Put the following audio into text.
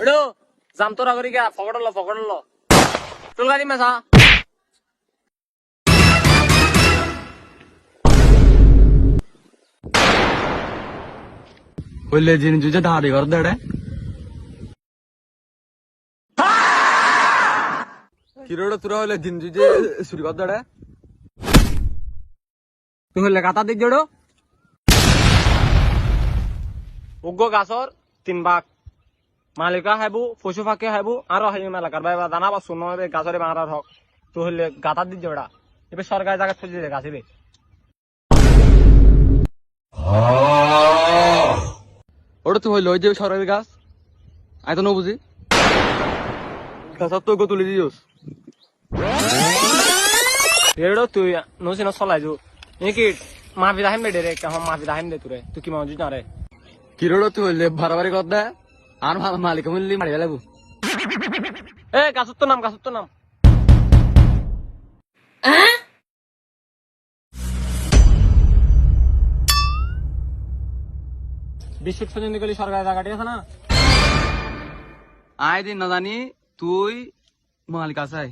Ado জাম তোরা করি গা পকড়ল পকড়ল চল গাড়ি জিন জুজে ধারি কর দেড়ে কিরোড় তুরা জিন জুজে শুরু কর দেড়ে তুই হলে কাতা দিক জোড়ো উগ্র গাছর তিন বাঘ। মালিকা হাইবু পশু ফাঁকে হাইবু আরও হাই মেলাকার ভাই দানা বা শূন্য হবে গাছরে বাংলার হক তো হলে গাতার দিক জোড়া এবার সরকারি জায়গা খুঁজে দে গাছিবে ওটা তো হইল ওই যে সরকারি গাছ? আই তো বুঝি গাছত তো গো তুলি দিওস এড়ো তুই নসি ন চলাই যু। নাকি মাফি দাহিম দে রে কেমন মাফি দাহিম দে তুরে তুই কি মজুজ না রে কিরোড় তুই হইলে বাড়াবাড়ি করদা আর মালিক মিললি মারি ফেলাবো এ গাছত তো নাম গাছত তো নাম বিশ ফিট পর্যন্ত গেলি সরকারি জায়গাটি আছে না? আয় দিন না জানি তুই মালিক আসাই